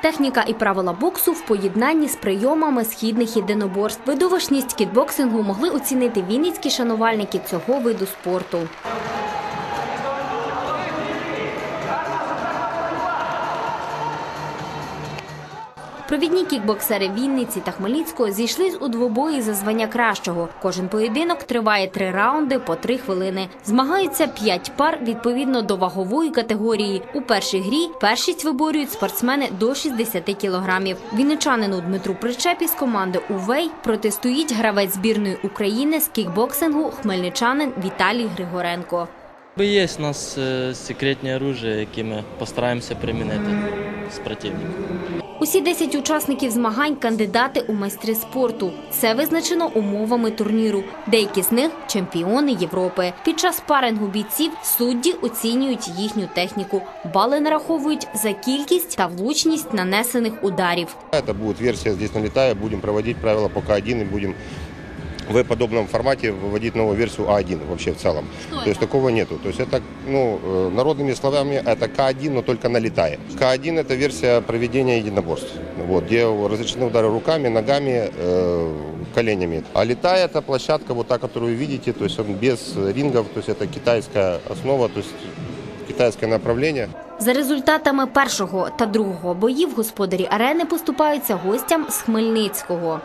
Техніка і правила боксу в поєднанні з прийомами східних єдиноборств. Видовищність кітбоксингу могли оцінити вінницькі шанувальники цього виду спорту. Провідні кікбоксери Вінниці та Хмельницького зійшлись у двобої за звання кращого. Кожен поєдинок триває три раунди по три хвилини. Змагаються п'ять пар відповідно до вагової категорії. У першій грі першість виборюють спортсмени до 60 кілограмів. Вінничанину Дмитру Причепі з команди Увей протистоїть гравець збірної України з кікбоксингу хмельничанин Віталій Григоренко. Є у нас е, секретні оружия, які ми постараємося примінити з противником. Усі 10 учасників змагань кандидати у майстри спорту. Це визначено умовами турніру. Деякі з них чемпіони Європи. Під час парингу бійців судді оцінюють їхню техніку. Бали нараховують за кількість та влучність нанесених ударів. Це буде версія, «Здесь налетая». Будемо проводити правила по К1 и будем в подобном формате выводить новую версию А1 вообще в целом. То есть такого нету. То есть это, ну, э, народными словами, это К1, но только налетая. К1 это версия проведения единоборств, вот, где разрешены удары руками, ногами, э, коленями. А летая это площадка, вот та, которую вы видите, то есть он без рингов, то есть это китайская основа, то есть китайское направление. За результатами першого та другого боїв господарі арени поступаються гостям з Хмельницького.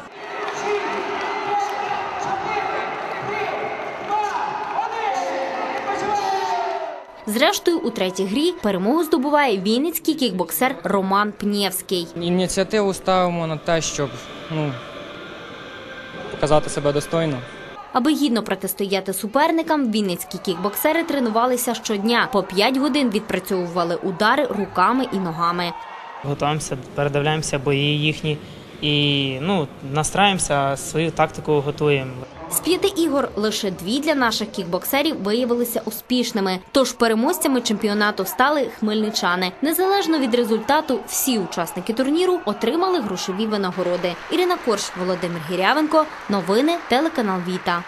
Зрештою, у третій грі перемогу здобуває вінницький кікбоксер Роман Пнєвський. Ініціативу ставимо на те, щоб ну, показати себе достойно. Аби гідно протистояти суперникам, вінницькі кікбоксери тренувалися щодня. По 5 годин відпрацьовували удари руками і ногами. готуємося, передивляємося бої їхні і ну, настраємося, свою тактику готуємо. З п'яти ігор лише дві для наших кікбоксерів виявилися успішними. Тож переможцями чемпіонату стали хмельничани. Незалежно від результату, всі учасники турніру отримали грошові винагороди. Ірина Корш, Володимир Гірявенко. Новини телеканал Віта.